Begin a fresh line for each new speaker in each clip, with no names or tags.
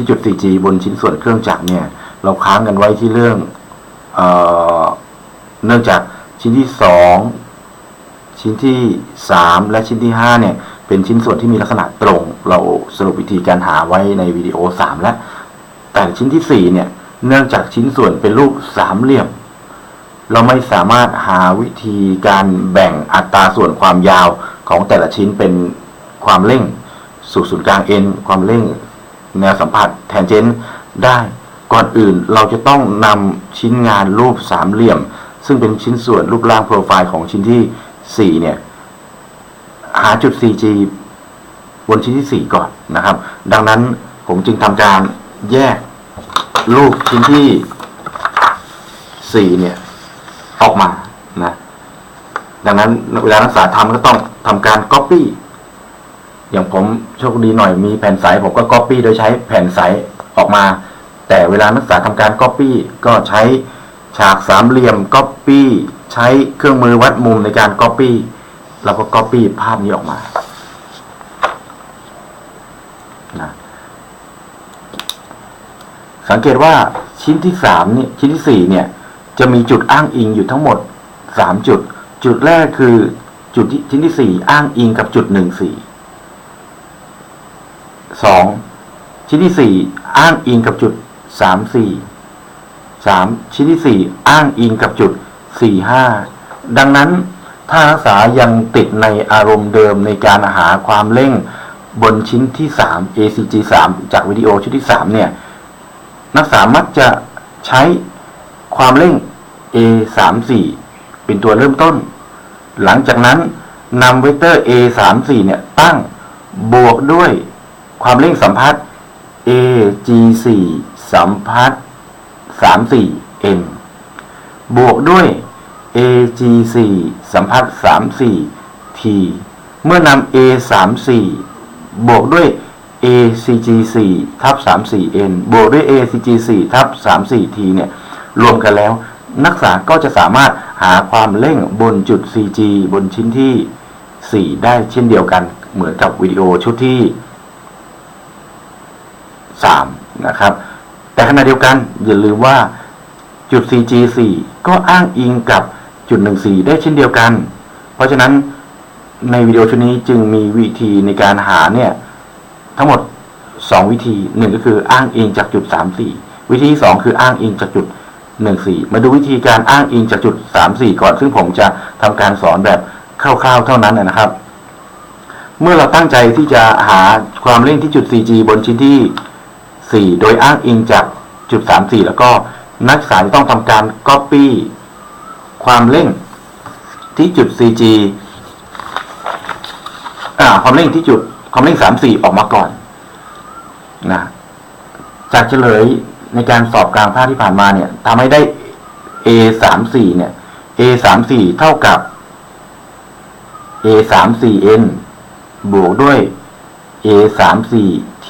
ที่จุด 4G บนชิ้นส่วนเครื่องจักรเนี่ย เราค้างกันไว้ที่เรื่องเออเนื่องจากชิ้นที่สองชิ้นที่สามและชิ้นที่ห้าเนี่ย เป็นชิ้นส่วนที่มีลักษณะตรง เราสรุปวิธีการหาไว้ในวิดีโอสามแล้วแต่ชิ้นที่สี่เนี่ย เนื่องจากชิ้นส่วนเป็นรูปสามเหลี่ยม เราไม่สามารถหาวิธีการแบ่งอัตราส่วนความยาวของแต่ละชิ้นเป็นความเร่งสู่ศูนย์กลาง n ความเร่ง แนวสัมผัสแทนเจนได้ ก่อนอื่นเราจะต้องนำชิ้นงานรูปสามเหลี่ยม ซึ่งเป็นชิ้นส่วนรูปร่างโปรไฟล์ของชิ้นที่ 4 เนี่ย หาจุด 4G บนชิ้นที่ 4 ก่อนนะครับ ดังนั้นผมจึงทำการแยกรูปชิ้นที่ 4 เนี่ย ออกมานะ ดังนั้นเวลานักศึกษาทำก็ต้องทำการ Copy อย่างผมโชคดีหน่อยมีแผ่นใสผมก็ Copy โดยใช้แผ่นใสออกมา แต่เวลานักศึกษาทำการ Copy ก็ใช้ฉากสามเหลี่ยม Copy ใช้เครื่องมือวัดมุมในการ Copy เราก็ Copy ภาพนี้ออกมานะสังเกตว่าชิ้นที่สามนี่ชิ้นที่สี่เนี่ย จะมีจุดอ้างอิงอยู่ทั้งหมดสามจุด จุดแรกคือจุดที่ชิ้นที่สี่อ้างอิงกับจุดหนึ่งสี่ สองชิ้นที่สี่อ้างอิงกับจุดสามสี่สามชิ้นที่สี่อ้างอิงกับจุดสี่ห้าดังนั้นถ้านักศึกษายังติดในอารมณ์เดิมในการหาความเร่งบนชิ้นที่สาม ACG สามจากวิดีโอชุดที่สามเนี่ย นักศึกษามักจะใช้ความเร่ง A 3 4เป็นตัวเริ่มต้น หลังจากนั้นนำเวกเตอร์ A 3 4เนี่ยตั้งบวกด้วย ความเร่งสัมพัทธ์ A G 4สัมพัทธ์3 4 N บวกด้วย A G 4สัมพัทธ์3 4 T เมื่อนำ A 3 4บวกด้วย A C G 4ทับ3 4 N บวกด้วย A C G 4ทับ3 4 T เนี่ย รวมกันแล้ว นักศึกษาก็จะสามารถหาความเร่งบนจุด CG บนชิ้นที่ 4 ได้เช่นเดียวกัน เหมือนกับวิดีโอชุดที่ 3 นะครับ แต่ขณะเดียวกันอย่าลืมว่าจุด CG 4 ก็อ้างอิงกับจุด 14 ได้เช่นเดียวกัน เพราะฉะนั้นในวิดีโอชุดนี้จึงมีวิธีในการหาเนี่ย ทั้งหมด 2 วิธี 1 ก็คืออ้างอิงจากจุด 34 วิธี 2 คืออ้างอิงจากจุด 14 มาดูวิธีการอ้างอิงจากจุด 34 ก่อน ซึ่งผมจะทำการสอนแบบคร่าวๆเท่านั้นนะครับ เมื่อเราตั้งใจที่จะหาความเร่งที่จุด 4G บนชิ้นที่ 4 โดยอ้างอิงจากจุด 34 แล้วก็นักศึกษาจะต้องทำการ Copy ความเร่งที่จุด 4G อ่าความเร่งที่จุดความเร่ง 34 ออกมาก่อนนะจากเฉลยในการสอบกลางภาคที่ผ่านมาเนี่ยทำให้ได้ A สามสี่เนี่ย A สามสี่เท่ากับ A สามสี่ N บวกด้วย A สามสี่ T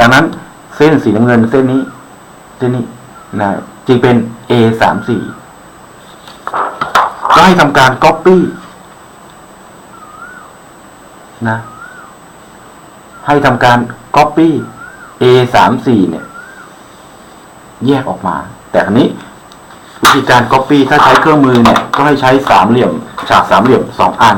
ดังนั้น ส้นสีน้ำเงินเส้นนี้ เส้นนี้นะจึงเป็น A สามสี่ก็ให้ทำการ Copy นะ ให้ทำการ Copy A สามสี่เนี่ย แยกออกมา แต่อันนี้ วิธีการ Copy ถ้าใช้เครื่องมือเนี่ย ก็ให้ใช้สามเหลี่ยม ฉากสามเหลี่ยมสองอัน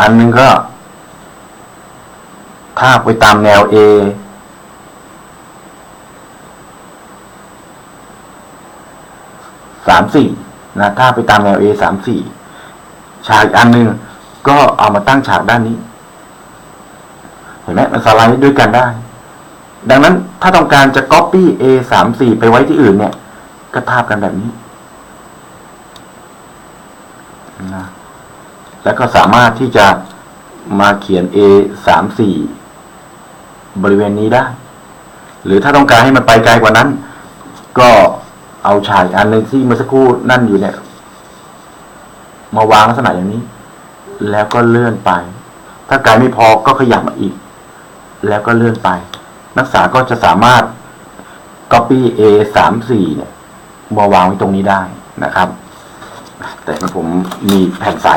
อันหนึงก็ทาไปตามแนว A สามสี่นะถ้าไปตามแนว A สามสี่ฉากอีกอันหนึ่งก็เอามาตั้งฉากด้านนี้ เห็นไหมมันสไลด์ด้วยกันได้ ดังนั้นถ้าต้องการจะ Copy A สามสี่ไปไว้ที่อื่นเนี่ย ก็ทาบกันแบบนี้นะ แล้วก็สามารถที่จะมาเขียน A สามสี่บริเวณนี้ได้ หรือถ้าต้องการให้มันไปไกลกว่านั้น ก็เอาฉากอันหนึ่งที่เมื่อสักครู่นั่นอยู่เนี่ย มาวางลักษณะอย่างนี้ แล้วก็เลื่อนไป ถ้าไกลไม่พอก็ขยับมาอีก แล้วก็เลื่อนไป นักศึกษาก็จะสามารถ copy A สามสี่เนี่ยมาวางไว้ตรงนี้ได้นะครับ แต่ผมมีแผ่นใส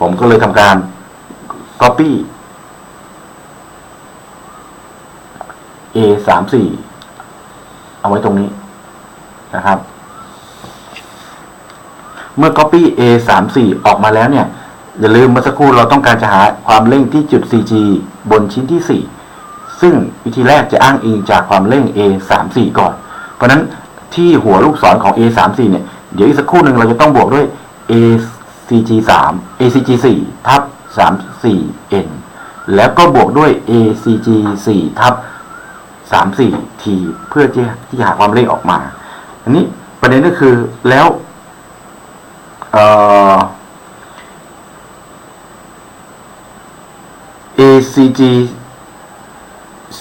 ผมก็เลยทำการ Copy A สามสี่เอาไว้ตรงนี้นะครับ เมื่อ Copy A สามสี่ออกมาแล้วเนี่ย อย่าลืมเมื่อสักครู่เราต้องการจะหาความเร่งที่จุด CG บนชิ้นที่4ซึ่งวิธีแรกจะอ้างอิงจากความเร่ง A 3 4ก่อน เพราะฉะนั้นที่หัวลูกศรของ A 3 4เนี่ย เดี๋ยวอีกสักครู่หนึ่งเราจะต้องบวกด้วย A CG 3 A CG 4ทับ3 4 N แล้วก็บวกด้วย A CG 4ทับ3 4 T เพื่อที่ที่หาความเร่งออกมา อันนี้ประเด็นก็คือแล้วเอ่อ ACG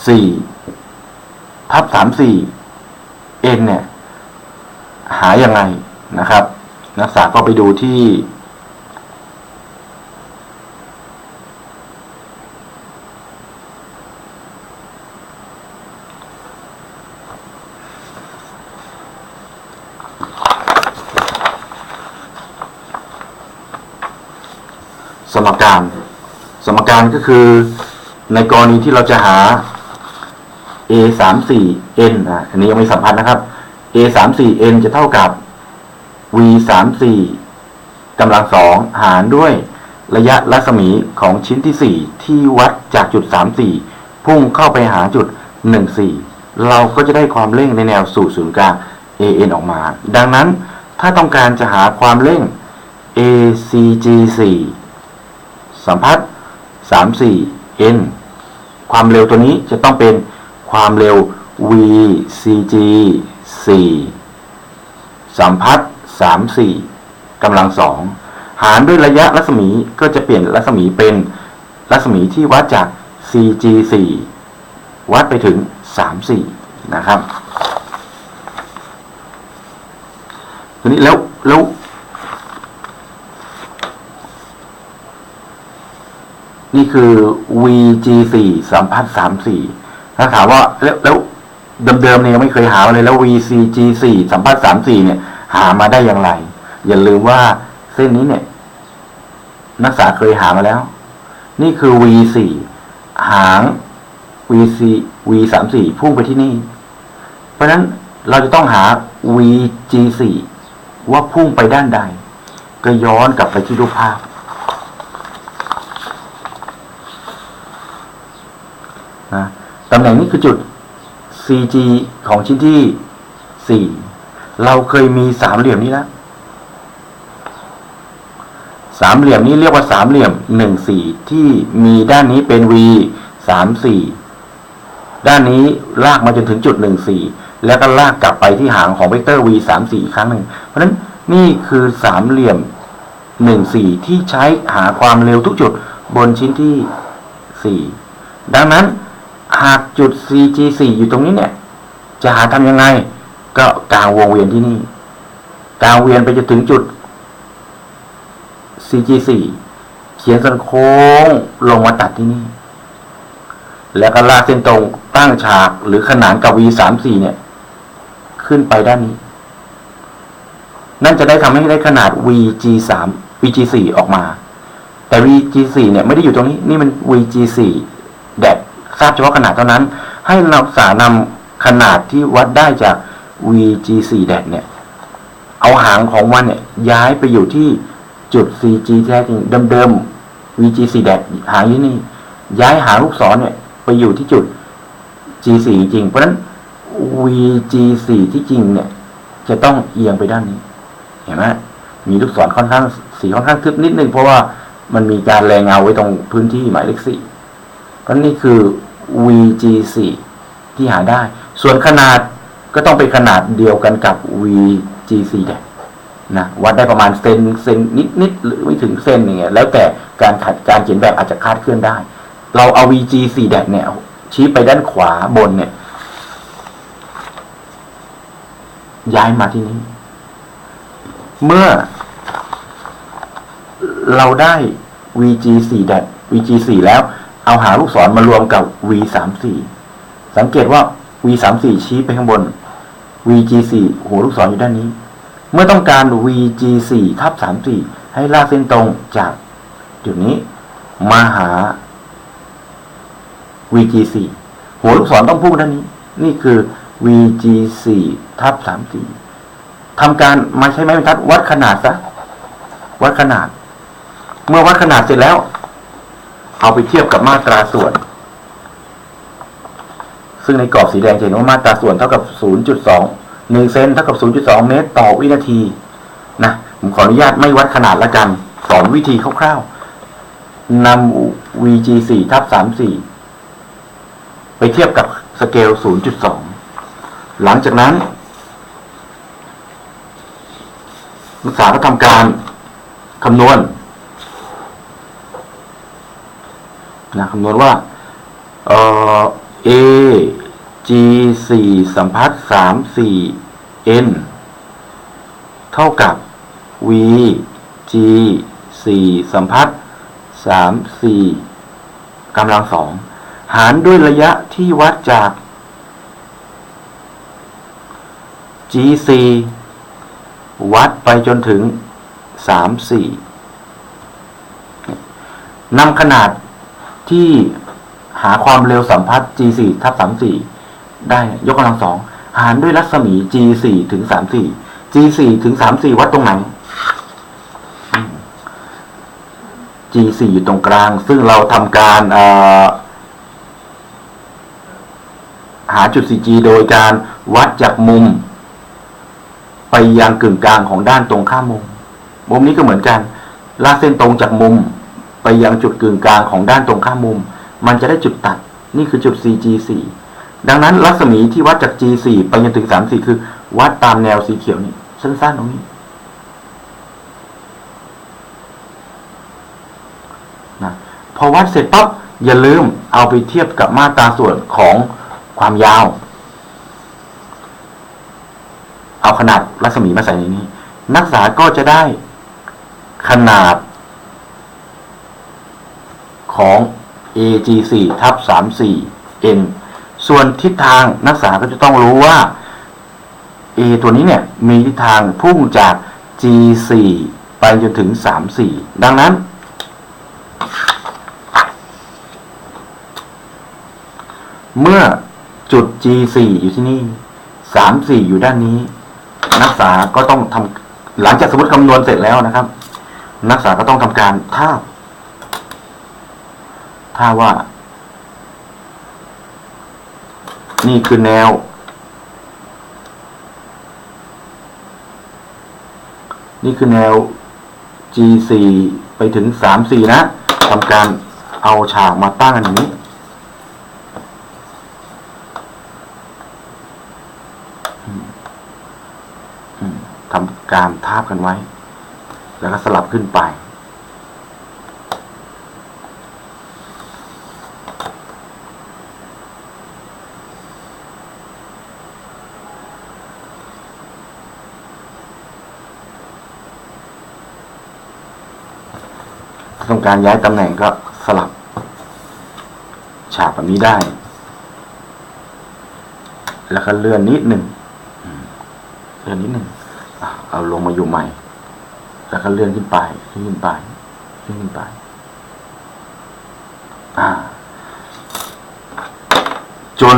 4ทับ34 N เนี่ย หายังไงนะครับ นักศึกษาก็ไปดูที่ สมการ สม การก็คือ ในกรณีที่เราจะหา a สามสี่ n อะอันนี้ยังไม่สัมพันธ์นะครับ a สามสี่ n จะเท่ากับ v สามสี่กำลังสองหารด้วยระยะรัศมีของชิ้นที่สี่ที่วัดจากจุดสามสี่พุ่งเข้าไปหาจุดหนึ่งสี่เราก็จะได้ความเร่งในแนวสู่ศูนย์กลาง a n ออกมา ดังนั้นถ้าต้องการจะหาความเร่ง a c g สี่สัมพัทธ์ สามสี่ n ความเร็วตัวนี้จะต้องเป็นความเร็ว v c g 4สัมพัทธ์3 4กำลังสองหารด้วยระยะรัศมีก็จะเปลี่ยนรัศมีเป็น รัศมีที่วัดจาก c g 4วัดไปถึง 3 4 นะครับทีนี้แล้วแล้ว นี่คือ VG4 สัมพัทธ์34 ถ้าถามว่าแล้วแล้วเดิมๆเนี่ยยังไม่เคยหามาเลยแล้ว VCG4 สัมพัทธ์34 เนี่ย หามาได้อย่างไร อย่าลืมว่าเส้นนี้เนี่ย นักศึกษาเคยหามาแล้ว นี่คือ V4 หาง VC V34 พุ่งไปที่นี่ เพราะฉะนั้นเราจะต้องหา VG4 ว่าพุ่งไปด้านใด ก็ย้อนกลับไปที่รูปภาพ นะตำแหน่งนี้คือจุด CG ของชิ้นที่ 4 เราเคยมีสามเหลี่ยมนี้แล้วสามเหลี่ยมนี้เรียกว่าสามเหลี่ยม1 4ที่มีด้านนี้เป็น V 3 4ด้านนี้ลากมาจนถึงจุด1 4แล้วก็ลากกลับไปที่หางของเวกเตอร์ V 3 4อีกครั้งหนึ่งเพราะฉะนั้นนี่คือสามเหลี่ยม1 4ที่ใช้หาความเร็วทุกจุดบนชิ้นที่4ดังนั้น หากจุด CG4 อยู่ตรงนี้เนี่ย จะหาทำยังไง ก็กลางวงเวียนที่นี่กลางเวียนไปจะถึงจุด CG4 เขียนเส้นโค้งลงมาตัดที่นี่ แล้วก็ลากเส้นตรงตั้งฉากหรือขนานกับ V34 เนี่ย ขึ้นไปด้านนี้ นั่นจะได้ทำให้ได้ขนาด VG3 VG4 ออกมา แต่ VG4 เนี่ยไม่ได้อยู่ตรงนี้ นี่มัน VG4 แดด ทราบเฉพาะขนาดเท่านั้น ให้เราสานำขนาดที่วัดได้จาก VG4 แดดเนี่ย เอาหางของมันเนี่ย ย้ายไปอยู่ที่จุด CG แท้จริงเดิมๆ VG4 แดดหางที่นี่ ย้ายหางลูกศรเนี่ย ไปอยู่ที่จุด G4 จริง เพราะฉะนั้น VG4 ที่จริงเนี่ย จะต้องเอียงไปด้านนี้ เห็นไหมมีลูกศรค่อนข้างสีค่อนข้างทึบนิดนึงเพราะว่ามันมีการแรงเงาไว้ตรงพื้นที่หมายเลขสี่ เพราะนี่คือ VG4 ที่หาได้ ส่วนขนาดก็ต้องเป็นขนาดเดียวกันกับ VG4 แดดนะวัดได้ประมาณเซนเซนนิดนิดหรือไม่ถึงเซนอย่างเงี้ยแล้วแต่การขัดการเขียนแบบอาจจะคลาดเคลื่อนได้ เราเอา VG4 แดดเนี่ยชี้ไปด้านขวาบนเนี่ย ย้ายมาที่นี้เมื่อ เราได้ VG4 แดด VG4 แล้ว เอาหาลูกศรมารวมกับ V34 สังเกตว่า V34 ชี้ไปข้างบน VG4 หัวลูกศรอยู่ด้านนี้ เมื่อต้องการ VG4 ทับ34ให้ลากเส้นตรงจากจุดนี้มาหา VG4 หัวลูกศรต้องพุ่งด้านนี้ นี่คือ VG4 ทับ34ทำการมาใช้ไม้บรรทัดวัดขนาดซะวัดขนาด เมื่อวัดขนาดเสร็จแล้ว เอาไปเทียบกับมาตราส่วน ซึ่งในกรอบสีแดงเห็นว่ามาตราส่วนเท่ากับ 0.2 1 เซนเท่ากับ 0.2 เมตรต่อวินาทีนะผมขออนุญาตไม่วัดขนาดละกัน สอนวิธีคร่าวๆนำ VG4 ทับ 34 ไปเทียบกับสเกล 0.2 หลังจากนั้นนักศึกษาก็ทำการคำนวณ นะคำนวณว่าเอ่อ A G 4สัมพัทธ์3 4 N เท่ากับ V G 4สัมพัทธ์3 4กำลังสองหารด้วยระยะที่วัดจาก G 4วัดไปจนถึง3 4นำขนาด ที่หาความเร็วสัมพัทธ์ G4 ทับ34 ได้ยกกำลังสองหารด้วยรัศมี G4 ถึง34 G4 ถึง34 วัดตรงไหน G4 อยู่ตรงกลาง ซึ่งเราทำการหาจุด 4G โดยการวัดจากมุม ไปยังกึ่งกลางของด้านตรงข้ามมุม มุมนี้ก็เหมือนกัน ลากเส้นตรงจากมุม ไปยังจุดกึ่งกลางของด้านตรงข้ามมุม มันจะได้จุดตัด นี่คือจุด CG4 ดังนั้นรัศมีที่วัดจาก G4 ไปจนถึง 34 คือ วัดตามแนวสีเขียวนี่สั้นๆตรงนี้นะพอวัดเสร็จปั๊บอย่าลืมเอาไปเทียบกับมาตราส่วนของความยาว เอาขนาดรัศมีมาใส่ในนี้ นักศึกษาก็จะได้ขนาด ของ AG4 ทับ 34 N ส่วนทิศทางนักศึกษาก็จะต้องรู้ว่า A ตัวนี้เนี่ยมีทิศทางพุ่งจาก G4 ไปจนถึง 34 ดังนั้น เมื่อจุด G4 อยู่ที่นี่ 34 อยู่ด้านนี้ นักศึกษาก็ต้องทำหลังจากสมมติคำนวณเสร็จแล้วนะครับ นักศึกษาก็ต้องทำการทาบ ถ้าว่า นี่คือแนว นี่คือแนว G4 ไปถึง 34 นะทำการเอาฉากมาตั้งกันอย่างนี้ทำการทาบกันไว้ แล้วก็สลับขึ้นไป ถ้าต้องการย้ายตำแหน่งก็สลับ ฉากแบบนี้ได้ แล้วก็เลื่อนนิดหนึ่งเลื่อนนิดหนึ่งเอาลงมาอยู่ใหม่ แล้วก็เลื่อนขึ้นไปเลื่อนขึ้นไปเลื่อนขึ้นไป อ่า จน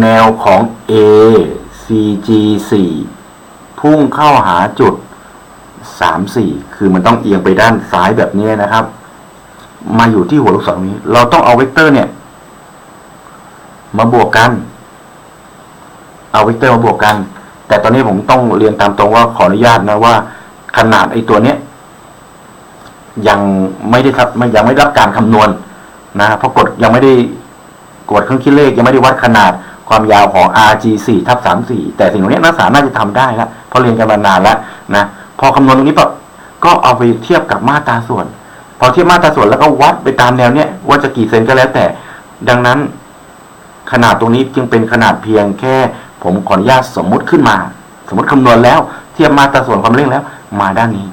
แนวของ A CG 4พุ่งเข้าหาจุด สามสี่คือมันต้องเอียงไปด้านซ้ายแบบนี้นะครับ มาอยู่ที่หัวลูกศรนี้ เราต้องเอาเวกเตอร์เนี่ย มาบวกกัน เอาเวกเตอร์มาบวกกัน แต่ตอนนี้ผมต้องเรียนตามตรงว่าขออนุญาตนะว่า ขนาดไอ้ตัวเนี้ยยังไม่ได้ทับยังไม่รับการคำนวณนะเพราะกดยังไม่ได้กดเครื่องคิดเลขยังไม่ได้วัดขนาดความยาวของ RG4 ทับ34แต่สิ่งเหล่านี้นักศึกษาน่าจะทำได้แล้วเพราะเรียนกันมานานแล้วนะ พอคำนวณตรงนี้ปั๊บก็เอาไปเทียบกับมาตราส่วน พอเทียบมาตราส่วนแล้วก็วัดไปตามแนวเนี้ยว่าจะกี่เซนก็แล้วแต่ ดังนั้น ขนาดตรงนี้จึงเป็นขนาดเพียงแค่ ผมขออนุญาตสมมุติขึ้นมา สมมติคำนวณแล้ว เทียบมาตราส่วนความเร่งแล้ว มาด้านนี้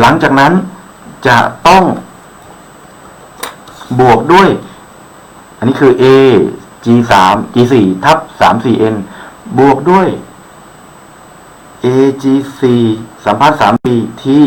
หลังจากนั้นจะต้อง บวกด้วย อันนี้คือ A G 3 G 4ทับ3 4 N บวกด้วย AGC สัมพัทธ์สามปีที่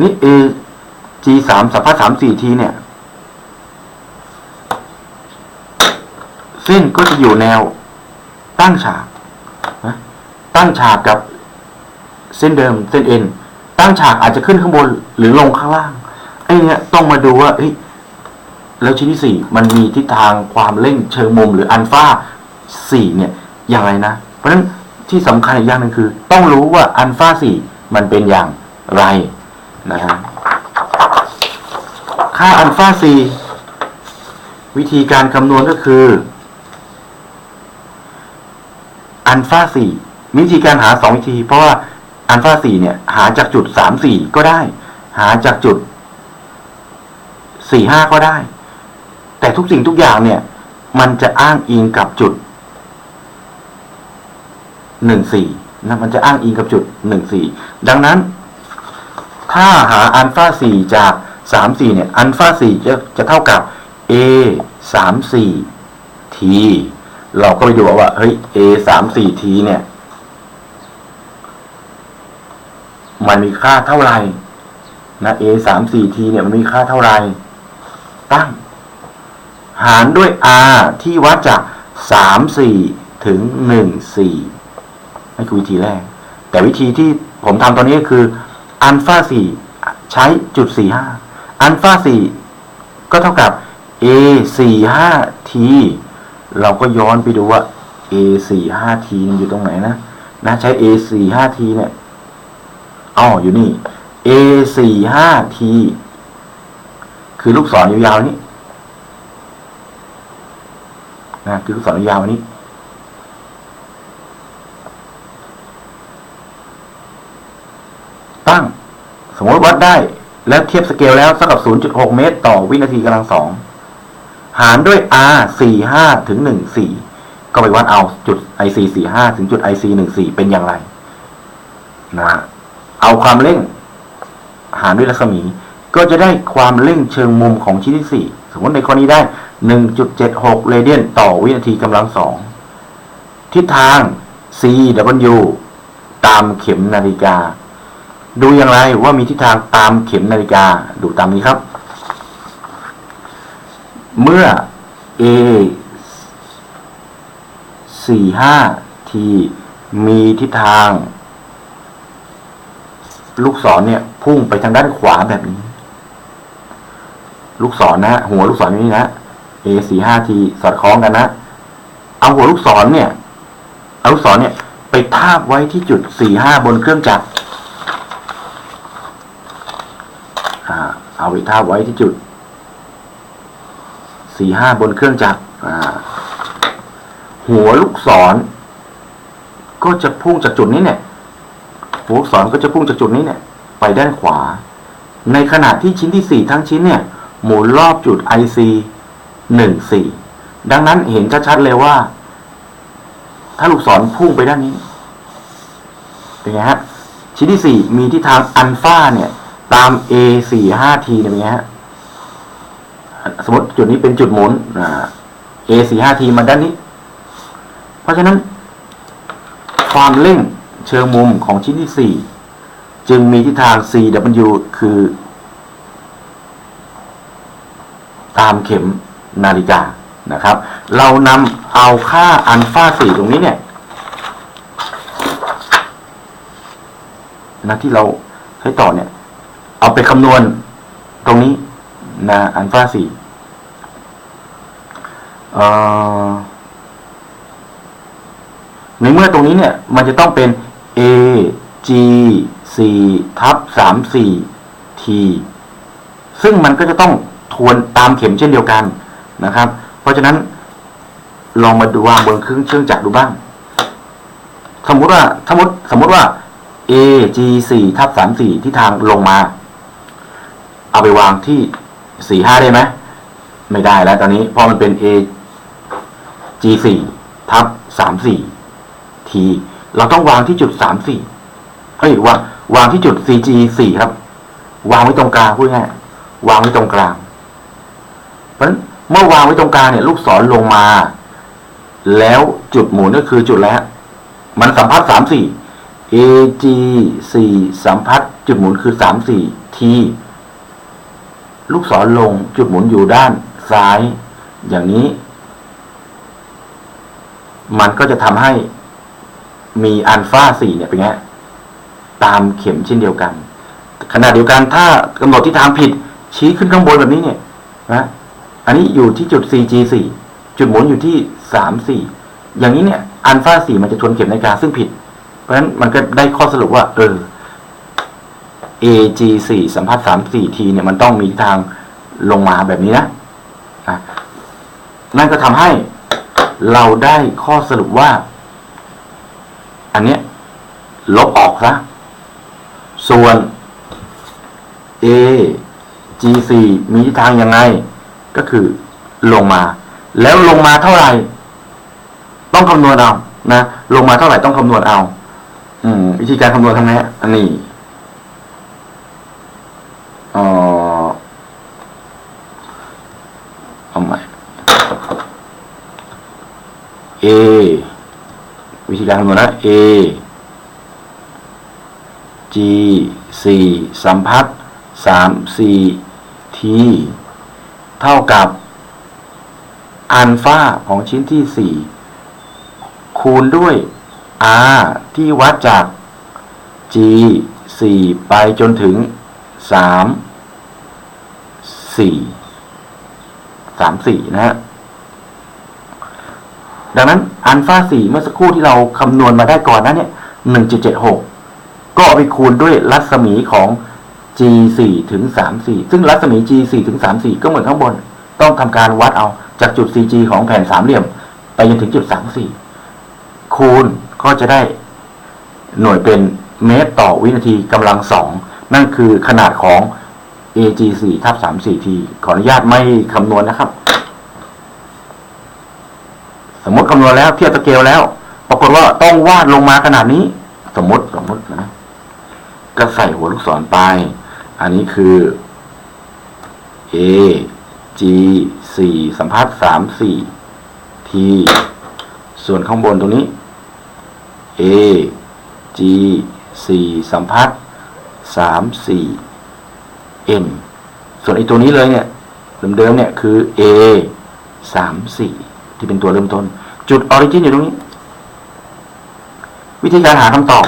นี่ A G สามสัมพัทธ์สามสี่ทีเนี่ย เส้นก็จะอยู่แนวตั้งฉากนะตั้งฉากกับเส้นเดิมเส้นเอ็นตั้งฉากอาจจะขึ้นข้างบนหรือลงข้างล่างไอ้เนี่ยต้องมาดูว่าเฮ้ยแล้วชิ้นที่สี่มันมีทิศทางความเร่งเชิงมุมหรืออัลฟาสี่เนี่ยอย่างไรนะ เพราะฉะนั้นที่สำคัญอีกอย่างหนึ่งคือ ต้องรู้ว่าอัลฟาสี่มันเป็นอย่างไรนะฮะค่าอัลฟาสี่วิธีการคำนวณก็คือ อัลฟาสี่วิธีการหาสองวิธี เพราะว่าอัลฟาสี่เนี่ย หาจากจุดสามสี่ก็ได้ หาจากจุดสี่ห้าก็ได้ แต่ทุกสิ่งทุกอย่างเนี่ย มันจะอ้างอิงกับจุดหนึ่งสี่นะมันจะอ้างอิงกับจุดหนึ่งสี่ดังนั้น ถ้าหาอัลฟาสี่จากสามสี่เนี่ย อัลฟาสี่จะจะเท่ากับ a สามสี่ t เราก็ไปดูว่าเฮ้ย a สามสี่ t เนี่ย มันมีค่าเท่าไหร่นะ a สามสี่ t เนี่ยมันมีค่าเท่าไหร่ตั้ง หารด้วย r ที่วัดจากสามสี่ถึงหนึ่งสี่นี่คือวิธีแรก แต่วิธีที่ผมทำตอนนี้ก็คืออัลฟาสี่ใช้จุดสี่ห้าอัลฟาสี่ก็เท่ากับ a สี่ห้า t เราก็ย้อนไปดูว่า a สี่ห้า t มันอยู่ตรงไหนนะนะใช้ a สี่ห้า t เนี่ยอ๋ออยู่นี่ a สี่ห้า t คือลูกศรยาวๆนี้นะคือลูกศรยาวๆนี้ตั้ง สมมติวัดได้ แล้วเทียบสเกลแล้วเท่ากับ 0.6 เมตร ต่อวินาทีกำลังสอง หารด้วย r 45ถึง14 ก็ไปวัดเอาจุด ic 45ถึงจุด ic 14 เป็นอย่างไรนะเอาความเร่ง หารด้วยรัศมี ก็จะได้ความเร่งเชิงมุมของชิ้นที่ 4 สมมติในข้อนี้ได้ 1.76 เรเดียนต่อวินาทีกำลังสองทิศทาง cw ตามเข็มนาฬิกา ดูอย่างไรว่ามีทิศทางตามเข็มนาฬิกา ดูตามนี้ครับ เมื่อ a สี่ห้า t มีทิศทาง ลูกศรเนี่ย พุ่งไปทางด้านขวาแบบนี้ ลูกศรนะหัวลูกศรอย่างนี้นะ a สี่ห้า t สอดคล้องกันนะ เอาหัวลูกศรเนี่ย เอาลูกศรเนี่ย ไปทาบไว้ที่จุดสี่ห้าบนเครื่องจักรเอาไปทาบไว้ที่จุด สี่ห้าบนเครื่องจักรหัวลูกศร ก็จะพุ่งจากจุดนี้เนี่ย หัวลูกศรก็จะพุ่งจากจุดนี้เนี่ย ไปด้านขวา ในขณะที่ชิ้นที่สี่ทั้งชิ้นเนี่ย หมุนรอบจุด IC หนึ่งสี่ดังนั้นเห็นชัดๆเลยว่า ถ้าลูกศรพุ่งไปด้านนี้เป็นไงฮะชิ้นที่สี่มีทิศทางอัลฟาเนี่ย ตาม A สี่ห้า T เนี่ยเป็นไงฮะ สมมติจุดนี้เป็นจุดหมุนอ่า A สี่ห้า T มาด้านนี้ เพราะฉะนั้น ความเร่งเชิงมุมของชิ้นที่สี่จึงมีทิศทาง CW คือ ตามเข็มนาฬิกานะครับ เรานำเอาค่าอัลฟาสี่ตรงนี้เนี่ยนะที่เราใช้ต่อเนี่ย เอาไปคำนวณตรงนี้ นะอัลฟาสี่ในเมื่อตรงนี้เนี่ย มันจะต้องเป็น a g 4ทับ34 t ซึ่งมันก็จะต้องทวนตามเข็มเช่นเดียวกันนะครับ เพราะฉะนั้นลองมาดูวางบนเครื่องเครื่องจักรดูบ้าง สมมติว่าสมมติสมมติว่า a g 4ทับ34ที่ทางลงมา เอาไปวางที่ 45ได้ไหมไม่ได้แล้ว ตอนนี้พราะมันเป็น a G4 ทับ34 T เราต้องวางที่จุด34เฮ้ยวางวางที่จุด CG4 ครับ วางไว้ตรงกลางพูดง่ายวางไว้ตรงกลาง เพราะฉะนั้นเมื่อวางไว้ตรงกลางเนี่ย ลูกศรลงมา แล้วจุดหมุนก็คือจุดแล้วมันสัมพัทธ์34 AG 4สัมพัทธ์จุดหมุนคือ34 T ลูกศรลงจุดหมุนอยู่ด้านซ้าย อย่างนี้ มันก็จะทำให้มีอัลฟา4เนี่ยเป็นไงตามเข็มเช่นเดียวกัน ขณะเดียวกันถ้ากำหนดทิศทางผิด ชี้ขึ้นข้างบนแบบนี้เนี่ยนะอันนี้อยู่ที่จุด CG4 จุดหมุนอยู่ที่ 34 อย่างนี้เนี่ยอัลฟา4มันจะทวนเข็มนาฬิกาซึ่งผิด เพราะฉะนั้นมันก็ได้ข้อสรุปว่า เออ AG4 สัมพัทธ์ 34T เนี่ยมันต้องมีทิศทางลงมาแบบนี้นะะนั่นก็ทำให้เราได้ข้อสรุปว่า อันเนี้ยลบออกซะส่วน A G4 มีทิศทางยังไง ก็คือลงมา แล้วลงมาเท่าไหร่ ต้องคำนวณเอานะ ลงมาเท่าไหร่ต้องคำนวณเอา อืม วิธีการคำนวณทำไงอันนี้ เออเอาใหม่ A วิธีการคำนวณนะ A G สี่สัมพัทธ์สามสี่ T เท่ากับอัลฟาของชิ้นที่สี่คูณด้วย R ที่วัดจาก G สี่ไปจนถึง สามสี่สามสี่นะฮะดังนั้นอัลฟาสี่เมื่อสักครู่ที่เราคำนวณมาได้ก่อนนั้นเนี่ยหนึ่งจุดเจ็ดหกก็เอาไปคูณด้วยรัศมีของ G สี่ถึงสามสี่ซึ่งรัศมี G สี่ถึงสามสี่ก็เหมือนข้างบน ต้องทำการวัดเอาจากจุด CG ของแผ่นสามเหลี่ยม ไปจนถึงจุดสามสี่คูณก็จะได้หน่วยเป็นเมตรต่อวินาทีกำลังสอง นั่นคือขนาดของ AG สี่ทับสามสี่ทีขออนุญาตไม่คำนวณนะครับ สมมติคำนวณแล้วเทียบสเกลแล้ว ปรากฏว่าต้องวาดลงมาขนาดนี้ สมมติสมมตินะก็ใส่หัวลูกศรไป อันนี้คือ A G สี่สัมพัทธ์สามสี่ T ส่วนข้างบนตรงนี้ A G สี่สัมพัทธ์ สามสี่ N ส่วนไอ้ตัวนี้เลยเนี่ยเดิมๆเนี่ยคือ A สามสี่ที่เป็นตัวเริ่มต้น จุดออริจินอยู่ตรงนี้ วิธีการหาคำตอบ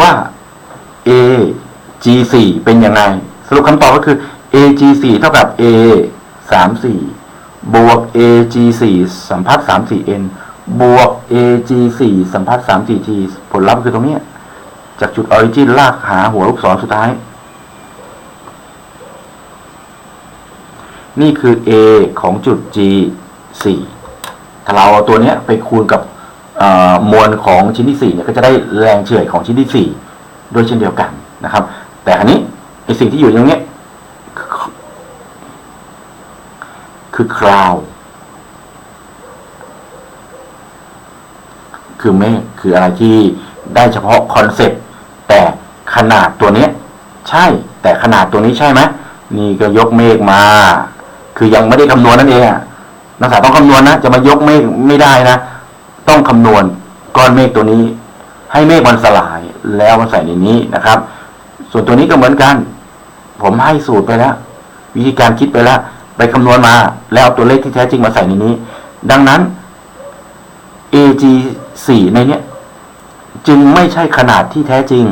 ว่า A G 4เป็นยังไง สรุปคำตอบก็คือ A G 4เท่ากับ A 3 4บวก A G 4 สัมพัทธ์3 4 N บวก A G 4 สัมพัทธ์3 4 T ผลลัพธ์คือตรงนี้จากจุดออริจินลากหาหัวลูกศรสุดท้าย นี่คือ A ของจุด G 4 ถ้าเราเอาตัวนี้ไปคูณกับมวลของชิ้นที่ 4 เนี่ยก็จะได้แรงเฉื่อยของชิ้นที่ 4 ด้วยเช่นเดียวกันนะครับ แต่อันนี้ไอสิ่งที่อยู่ตรงนี้ยคือ คือคราว คือเมฆคืออะไรที่ได้เฉพาะคอนเซ็ปต์แต่ขนาดตัวเนี้ย ใช่ แต่ขนาดตัวนี้ใช่ไหมนี่ก็ยกเมฆมา คือยังไม่ได้คำนวณนั่นเองอะนักศึกษาต้องคำนวณนะจะมายกเมฆไม่ได้นะต้องคำนวณก้อนเมฆตัวนี้ ให้เมฆมันสลายแล้วมาใส่ในนี้นะครับ ส่วนตัวนี้ก็เหมือนกัน ผมให้สูตรไปแล้ว วิธีการคิดไปแล้ว ไปคำนวณมา แล้วเอาตัวเลขที่แท้จริงมาใส่ในนี้ ดังนั้น AG 4ในเนี้ยจึงไม่ใช่ขนาดที่แท้จริง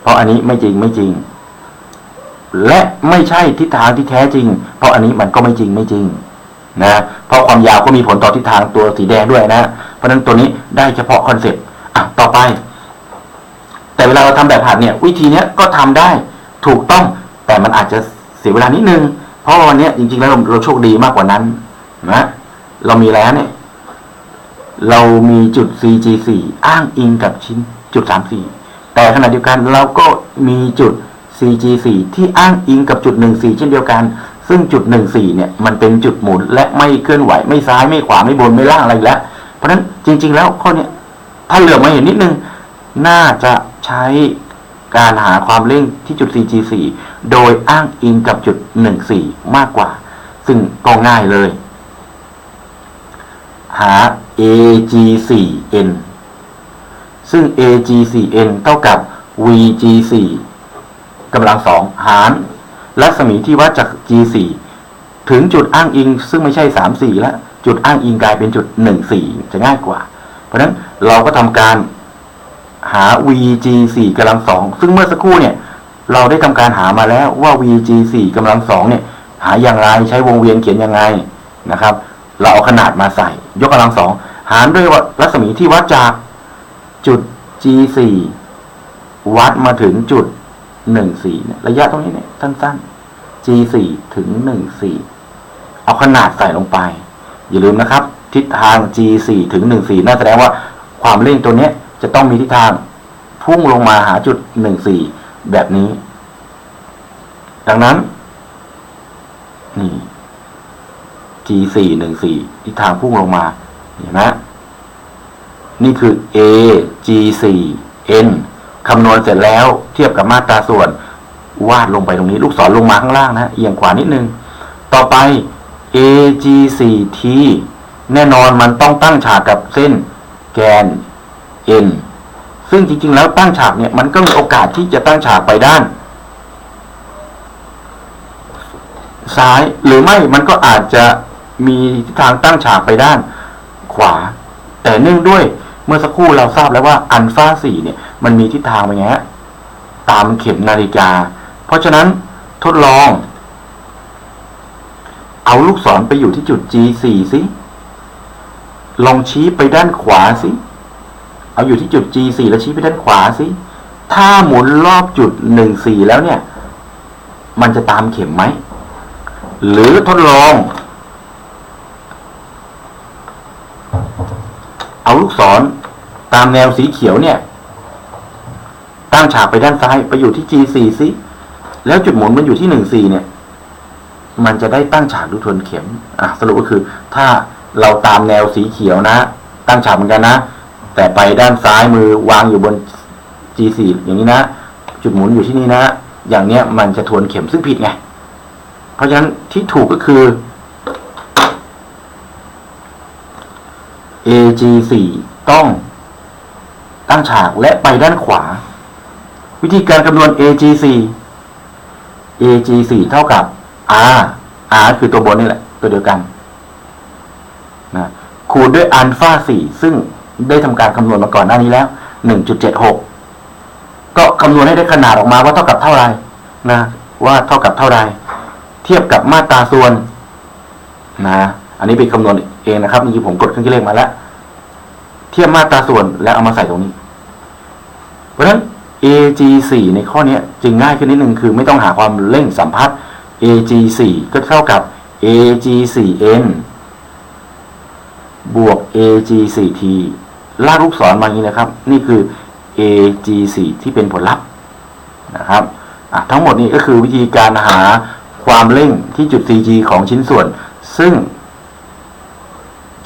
เพราะอันนี้ไม่จริงไม่จริง และไม่ใช่ทิศทางที่แท้จริง เพราะอันนี้มันก็ไม่จริงไม่จริงนะเพราะความยาวก็มีผลต่อทิศทางตัวสีแดงด้วยนะ เพราะนั้นตัวนี้ได้เฉพาะคอนเซ็ปต์อะต่อไป แต่เวลาเราทำแบบหัดเนี่ย วิธีเนี้ยก็ทำได้ถูกต้องแต่มันอาจจะเสียเวลานิดนึง ราะว่าวันนี้จริงๆแล้วเราโชคดีมากกว่านั้นนะเรามีแล้วเนี่ย เรามีจุด CG4 อ้างอิงกับชิ้นจุด 34 แต่ขณะเดียวกันเราก็มีจุด CG4 ที่อ้างอิงกับจุด 14 เช่นเดียวกัน ซึ่งจุด 14 เนี่ย มันเป็นจุดหมุนและไม่เคลื่อนไหว ไม่ซ้ายไม่ขวาไม่บนไม่ล่างอะไรแล้ว เพราะฉะนั้นจริง ๆ แล้วข้อเนี้ยถ้าเหลือมาเห็นนิดนึง น่าจะใช้ การหาความเร่งที่จุด CG4 โดยอ้างอิงกับจุด 14 มากกว่า ซึ่งก็ง่ายเลย หา AG4N ซึ่ง AG4N เท่ากับ VG4 กำลังสองหาร รัศมีที่วัดจาก G4 ถึงจุดอ้างอิง ซึ่งไม่ใช่ 3 4 แล้ว จุดอ้างอิงกลายเป็นจุด 1 4 จะง่ายกว่า เพราะฉะนั้นเราก็ทำการ หา VG4 กำลังสองซึ่งเมื่อสักครู่เนี่ย เราได้ทำการหามาแล้วว่า VG4 กำลังสองเนี่ย หาอย่างไรใช้วงเวียนเขียนยังไงนะครับ เราเอาขนาดมาใส่ ยกกำลังสองหารด้วยรัศมีที่วัดจากจุด G4 วัดมาถึงจุด14เนี่ยระยะตรงนี้เนี่ยสั้นๆ G4 ถึง14เอาขนาดใส่ลงไป อย่าลืมนะครับ ทิศทาง G4 ถึง14น่าแสดงว่าความเร่งตัวเนี้ย จะต้องมีทิศทางพุ่งลงมาหาจุด14แบบนี้ ดังนั้น นี่ G4 14ทิศทางพุ่งลงมาเห็นไหมนี่คือ A G4 N คำนวณเสร็จแล้วเทียบกับมาตราส่วน วาดลงไปตรงนี้ ลูกศรลงมาข้างล่างนะเอียงขวานิดนึง ต่อไป AG4T แน่นอนมันต้องตั้งฉากกับเส้นแกน N ซึ่งจริง ๆ แล้วตั้งฉากเนี่ย มันก็มีโอกาสที่จะตั้งฉากไปด้าน ซ้ายหรือไม่มันก็อาจจะมีทิศทางตั้งฉากไปด้าน ขวา แต่เนื่องด้วยเมื่อสักครู่เราทราบแล้วว่าอัลฟาสี่เนี่ย มันมีทิศทางไปไงฮะตามเข็มนาฬิกา เพราะฉะนั้นทดลอง เอาลูกศรไปอยู่ที่จุด G4 สิลองชี้ไปด้านขวาสิ เอาอยู่ที่จุด G4 แล้วชี้ไปด้านขวาสิ ถ้าหมุนรอบจุด 14 แล้วเนี่ย มันจะตามเข็มไหม หรือทดลอง เอาลูกศรตามแนวสีเขียวเนี่ย ตั้งฉากไปด้านซ้ายไปอยู่ที่ G4 สิ แล้วจุดหมุนมันอยู่ที่ 14 เนี่ย มันจะได้ตั้งฉากดูทวนเข็ม อะ สรุปก็คือ ถ้าเราตามแนวสีเขียวนะ ตั้งฉากเหมือนกันนะ แต่ไปด้านซ้ายมือวางอยู่บน G4 อย่างนี้นะ จุดหมุนอยู่ที่นี่นะ อย่างเนี้ยมันจะทวนเข็มซึ่งผิดไง เพราะฉะนั้นที่ถูกก็คือ AG4 ต้องตั้งฉากและไปด้านขวา วิธีการคำนวณ AG4 AG4 เท่ากับ R R คือตัวบนนี่แหละ ตัวเดียวกันนะคูณด้วยอัลฟา4ซึ่ง ได้ทำการคำนวณมาก่อนหน้านี้แล้ว 1.76 ก็คำนวณให้ได้ขนาดออกมาว่าเท่ากับเท่าไหร่นะ ว่าเท่ากับเท่าไหร่เทียบกับมาตราส่วนนะอันนี้เป็นคำนวณเองนะครับเมื่อกี้ผมกดเครื่องคิดเลขมาแล้ว เทียบมาตราส่วนแล้วเอามาใส่ตรงนี้ เพราะฉะนั้น AG4 ในข้อนี้จึงง่ายขึ้นนิดนึงคือไม่ต้องหาความเร่งสัมพัทธ์ AG4 ก็เท่ากับ AG4N บวก AG4T ลากลูกศรมาอย่างนี้นะครับ นี่คือ AG4 ที่เป็นผลลัพธ์นะครับทั้งหมดนี้ก็คือวิธีการหาความเร่งที่จุด CG ของชิ้นส่วน ซึ่ง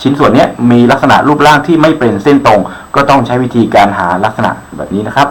ชิ้นส่วนนี้มีลักษณะรูปร่างที่ไม่เป็นเส้นตรง ก็ต้องใช้วิธีการหาลักษณะแบบนี้นะครับ